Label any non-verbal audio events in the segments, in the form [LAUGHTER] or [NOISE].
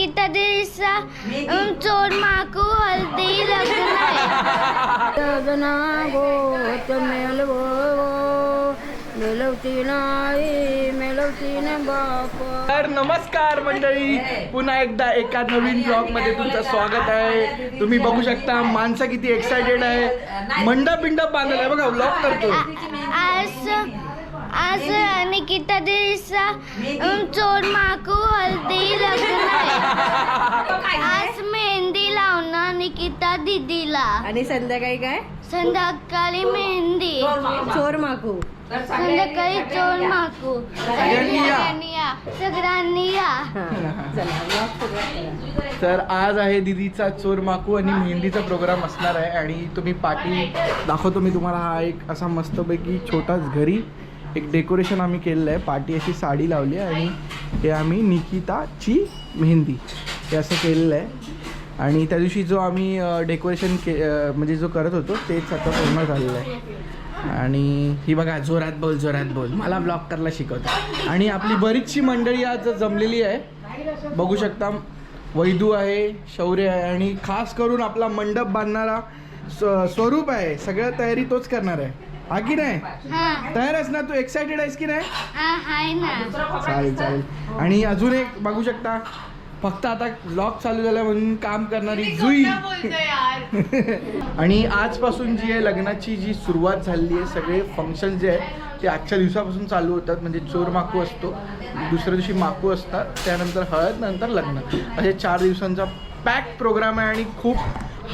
निकिता दिसा चोर माकू हल्दी लग्ना गोत मेलवो मेलवती नाही मेलवती न बाप तर नमस्कार मंडळी पुन्हा एकदा एका नवीन ब्लॉगमध्ये तुमचं स्वागत आहे. तुम्ही बघू शकता माणसं किती एक्सायटेड आहे. मंडप बिंडप बांधलेला आहे. बघा ब्लॉग करतो आज आज निकिता दिसा चोर माकू हल्दी लग्न आहे. आज मेहंदी लावणार निकिता दिदीला. आणि संध्याकाळी काय? संध्याकाळी मेहंदी. चोर माकू. संध्याकाळी चोर माकू. सगळ्यांनी या. सगळ्यांनी या. हा. तर आज आहे दिदीचा चोर माकू आणि मेहंदीचा प्रोग्राम असणार आहे. आणि तुम्ही पाठी दाखवतो मी तुम्हाला हा एक असा मस्तपैकी छोटाच घरी. एक डेकोरेशन आम्ही केलेलं आहे. पाठी अशी साडी लावली आहे आणि हे आम्ही निकिताची मेहंदी. हे असं केलेलं आहे. आणि त्या दिवशी जो आम्ही डेकोरेशन के म्हणजे जो करत होतो तेच आता पूर्ण झालेलं आहे. आणि ही बघा जोरात बोल जोरात बोल. मला ब्लॉग करायला शिकवतो आणि आपली बरीचशी मंडळी आज जमलेली आहे. बघू शकता वैदू आहे शौर्य आहे आणि खास करून आपला मंडप बांधणारा स्व- स्वरूप आहे. सगळ्या तयारी तोच करणार आहे. हा की नाही? हा. तयार आहेस ना तू? एक्सायटेड आहेस की नाही? चालेल चालेल. आणि अजून एक बघू शकता. फक्त आता ब्लॉग चालू झाला म्हणून काम करणारी जुई. [LAUGHS] आणि आजपासून जी आहे लग्नाची जी सुरुवात झालेली आहे सगळे फंक्शन जे आहे ते आजच्या दिवसापासून चालू होतात. म्हणजे चोर माकू असतो दुसऱ्या दिवशी माकू असतात त्यानंतर हळद नंतर लग्न. असे चार दिवसांचा पॅक प्रोग्राम आहे आणि खूप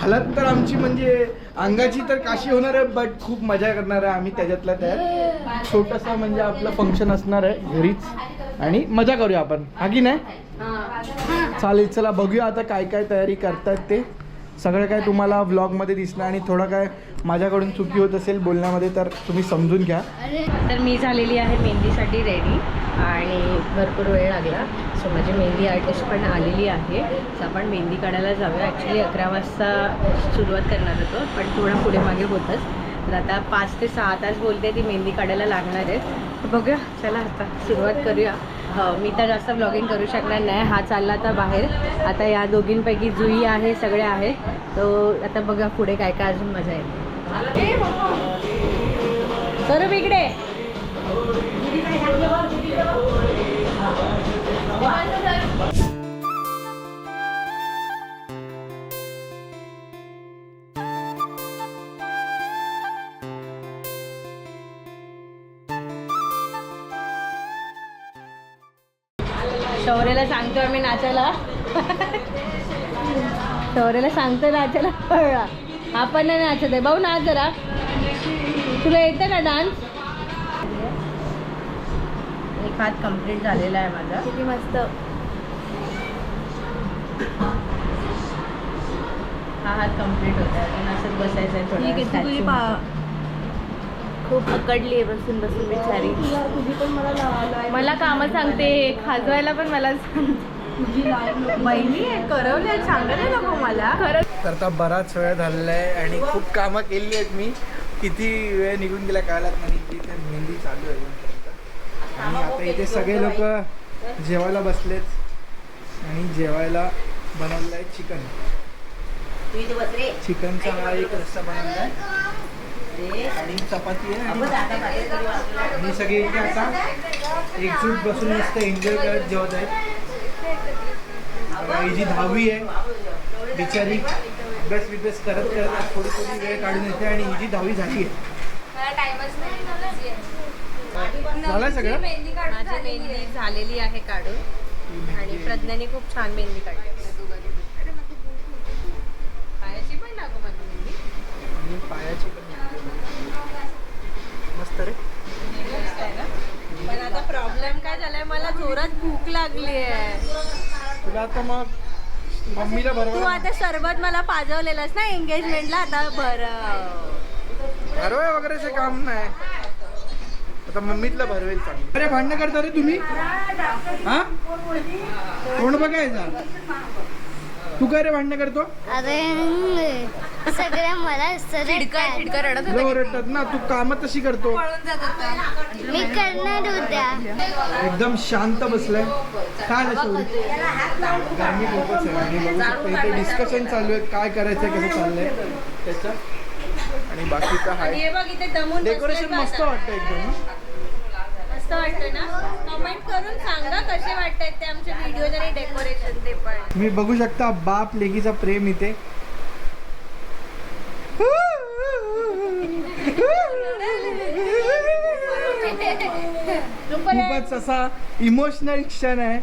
हालत तर आमची म्हणजे अंगाची तर काशी होणार आहे बट खूप मजा करणार आहे आम्ही त्याच्यातल्या त्यात. छोटंसं म्हणजे आपलं फंक्शन असणार आहे घरीच. आणि मजा करूया आपण. हा की नाही? चालेल चला बघूया आता काय काय तयारी करतात ते. सगळं काय तुम्हाला व्लॉगमध्ये दिसणार आणि थोडं काय माझ्याकडून चुकी होत असेल बोलण्यामध्ये तर तुम्ही समजून घ्या. तर मी झालेली आहे मेहंदीसाठी रेडी आणि भरपूर वेळ लागला. सो माझी मेहंदी आर्टिस्ट पण आलेली आहे. सो आपण मेहंदी काढायला जाऊया. ॲक्च्युली अकरा वाजता सुरुवात करणार होतो पण थोडं पुढे मागे होतंच. तर आता पाच ते सहा तास बोलते ती मेहंदी काढायला लागणार आहे. बघूया चला आता सुरुवात करूया. मी तर जास्त ब्लॉगिंग करू शकणार नाही. हा चालला आता बाहेर. आता या दोघींपैकी जुई आहे सगळे आहे तो आता बघा पुढे काय काय अजून मजा येते. तर इकडे. शौर्याला सांगतो नाचायला कळला. आपण नाही नाचत आहे. भाऊ नाच जरा. तुला येतं का डान्स एक हात कंप्लीट झालेला आहे माझा. किती मस्त. हा हात कंप्लीट होता अजून असंच बसायचं आहे थोडं खूप अकडली बसून बसून बिचारी. मला कामं सांगते. खाजवायला पण मला बहिणी करवल्या सांगायला नको मला. खरंच तर आता बराच वेळ झालेला आहे आणि खूप कामं केली आहेत मी. किती वेळ निघून गेला कळलाच नाही. की इथे मेहंदी चालू आहे. आणि आता इथे सगळे लोक जेवायला बसलेत. आणि जेवायला बनवलं आहे चिकन चिकनचा हा एक रस्सा बनवला आहे आणि चपाती आहे आणि सगळे इथे आता एकजूट बसून मस्त एन्जॉय करत जेवत आहेत ही जी दहावी आहे बिचारी अभ्यास बिभ्यास करत करत थोडी थोडी वेळ काढून येते आणि ही जी दहावी झाली आहे. झालं सगळं? माझी मेहंदी झालेली आहे काढून. आणि प्रज्ञाने खूप छान मेहंदी काढली पायाची पण लागू माझी मेहंदी. पायाची पण मस्त रे मस्त आहे ना? पण आता प्रॉब्लेम काय झालाय? मला जोरात भूक लागली आहे. तुला आता मग मम्मीला तू आता सरबत मला पाजवलेलंस ना एंगेजमेंटला आता बरं भरवाय वगैरेचं काम नाही. आता मम्मीतला भरवेल चांगलं. अरे भांडणं करता रे तुम्ही? हा कोण बघायचा. तू काय रे भांडणं करतो? अरे सगळ्या मला सरळ रडतात ना तू काम तशी करतो. मी करणार होत्या. एकदम शांत बसलाय. काय डिस्कशन चालू आहे काय करायचं कसं चाललंय. त्याचं आणि बाकीचं आणि आहे हे बघ इथे दमून डेकोरेशन मस्त आता. वाटतं एकदम मस्त वाटतं ना? कमेंट करून सांगा कसे वाटतात ते आमचे व्हिडिओ आणि डेकोरेशन ते पण. मी बघू शकता बाप लेकीचा प्रेम इथे. खूपच असा इमोशनल क्षण आहे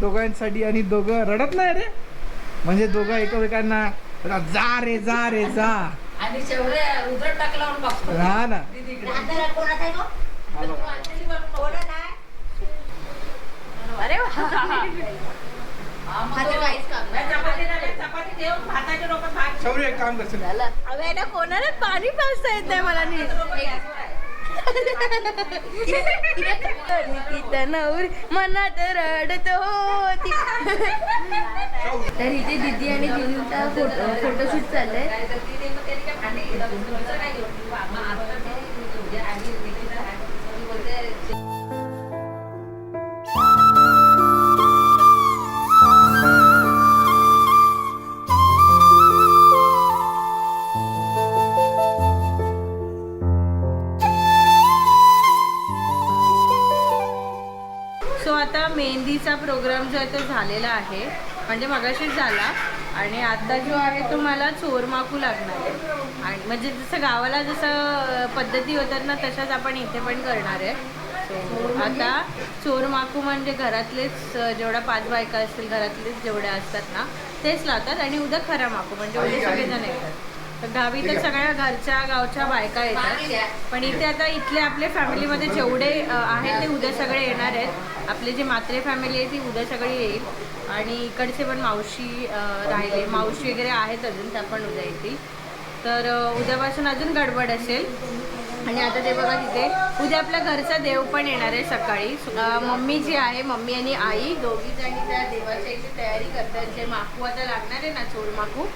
दोघांसाठी आणि दोघं रडत नाही रे. म्हणजे दोघं एकमेकांना जा रे जा रे जा. आणि शेवटे उजळ टाकला म्हणून बघतो. हा ना शौर्य एक काम करशील अवे ना कोणाला पाणी पाजता येत नाही मला नीट. तिथं नवरी मनात रडतो तर इथे दिदी आणि दीदीचा फोटो फोटोशूट चाललंय. आता मेहंदीचा प्रोग्राम जो आहे तो झालेला आहे. म्हणजे मगाशीच झाला. आणि आता जो आहे तो मला चोर माकू लागणार आहे. आणि म्हणजे जसं गावाला जसं पद्धती होतात ना तशाच आपण इथे पण करणार आहे. सो आता चोर माकू म्हणजे घरातलेच जेवढ्या पाच बायका असतील घरातलेच जेवढ्या असतात ना तेच लावतात. आणि उद्या खरा माकू म्हणजे उद्या सगळेजण येतात. तर गावी तर सगळ्या घरच्या गावच्या बायका येतात. पण इथे आता इथले आपल्या फॅमिलीमध्ये जेवढे आहेत ते उद्या सगळे येणार आहेत. आपली जी मात्रे फॅमिली आहे ती उद्या सगळी येईल. आणि इकडचे पण मावशी राहिले. मावशी वगैरे आहेत अजून त्या पण उद्या येतील. तर उद्यापासून अजून गडबड असेल. आणि आता ते बघा तिथे उद्या आपल्या घरचा देव पण येणार आहे सकाळी. मम्मी जी आहे मम्मी आणि आई दोघी जणी त्या देवाच्या इथे तयारी करतात. जे माकू आता लागणार आहे ना चोर माकू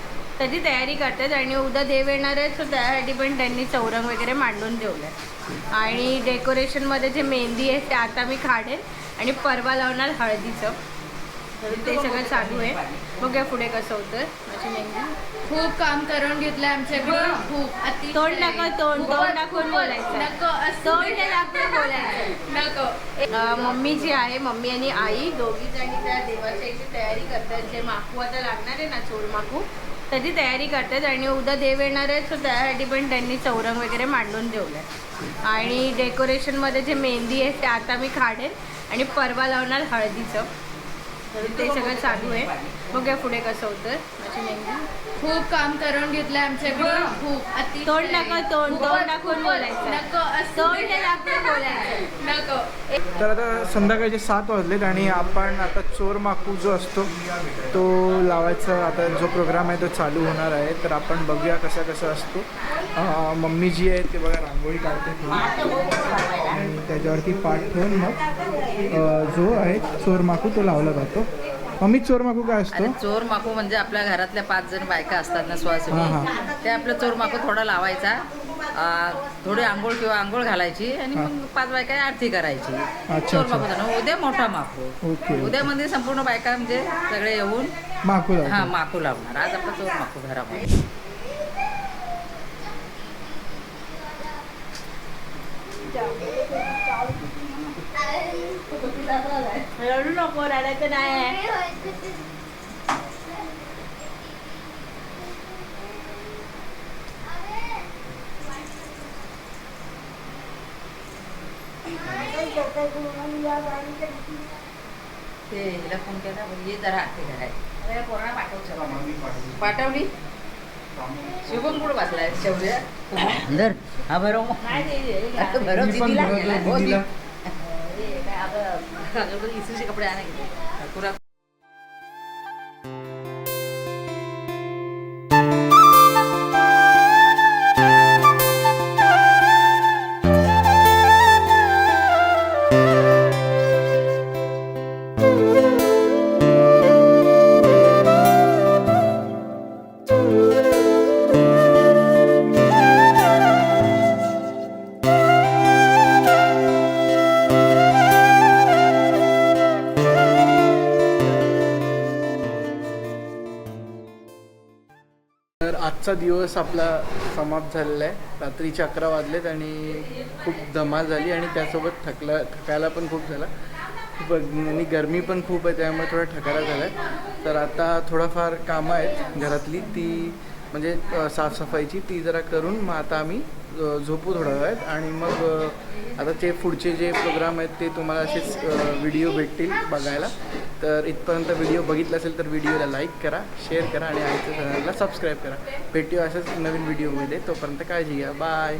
त्याची तयारी करतात आणि उद्या देव येणार आहेत सो त्यासाठी पण त्यांनी चौरंग वगैरे मांडून ठेवलं आहे आणि डेकोरेशनमध्ये जे मेहंदी आहे ते आता मी काढेन. आणि परवा लावणार हळदीचं. ते सगळं चालू आहे. बघूया पुढे कसं होतं माझी मेहंदी. खूप काम करून घेतलंय आमच्याकडे खूप. तोंड नका तोंड तोंड दाखवून बोलायचं. नको तोंड दाखवून बोलायचं. नको. मम्मी जी आहे मम्मी आणि आई दोघी जणी त्या देवाच्या इथे तयारी करतात. जे माकू आता लागणार आहे ना चोर माकू त्याची तयारी करतात आणि उद्या देव येणार आहे सो त्यासाठी पण त्यांनी चौरंग वगैरे मांडून ठेवलं आहे आणि डेकोरेशनमध्ये जे मेहंदी आहे ते आता मी काढेन. आणि परवा लावणार हळदीचं. तर ते सगळं चालू आहे. बघूया पुढे कसं होतं माझी मेहंदी. खूप काम करून घेतलंय आमच्याकडे. खूप अतिशय. तोंड नका तोंड. तोंड दाखवून बोलायचं. नको तोंड दाखवून बोलायचं. नको. तर आता संध्याकाळचे सात वाजलेत आणि आपण आता चोर माकू जो असतो तो लावायचा आता जो प्रोग्राम आहे तो चालू होणार आहे. तर आपण बघूया कसा कसा असतो. मम्मी जी आहे ते बघा रांगोळी काढते त्याच्यावरती पाठ ठेवून मग जो आहे चोर माकू तो लावला जातो. मम्मी चोर माकू काय असतो? आणि चोर माकू म्हणजे आपल्या घरातल्या पाच जण बायका असतात ना सुवासिनी ते आपलं चोर माकू थोडा लावायचा थोडी आंघोळ किंवा आंघोळ घालायची आणि. मग पाच बायका आरती करायची. उद्या मोठा माकू. ओके उद्या म्हणजे संपूर्ण बायका म्हणजे सगळे येऊन माकू हा माकू लावणार. आज आपलं चोर माकू घरामध्ये. रडू नको रडायचं नाही ते हिला फोन केला ये जरा ते घरात कोणाला पाठवू पाठवली शुभम कुठं बसलाय शेवऱ्या अंदर हा भरव भरव काय अगरबत्ती इस्त्रीचे कपडे आणायचे. आजचा दिवस आपला समाप्त झालेला आहे. रात्रीचे अकरा वाजलेत आणि खूप धमाल झाली आणि त्यासोबत थकला थकायला पण खूप झाला. आणि गरमी पण खूप आहे त्यामुळे थोडा ठकायला झाला आहे तर आता थोडाफार कामं आहेत घरातली. ती म्हणजे साफसफाईची ती जरा करून मग आता आम्ही झोपू थोडा वेळात आणि मग आता ते पुढचे जे प्रोग्राम आहेत ते तुम्हाला असेच व्हिडिओ भेटतील बघायला. तर इथपर्यंत व्हिडिओ बघितला असेल तर व्हिडिओला लाईक करा शेअर करा आणि आमच्या चॅनलला सबस्क्राईब करा. भेटू अशाच नवीन व्हिडिओमध्ये. तोपर्यंत काळजी घ्या. बाय.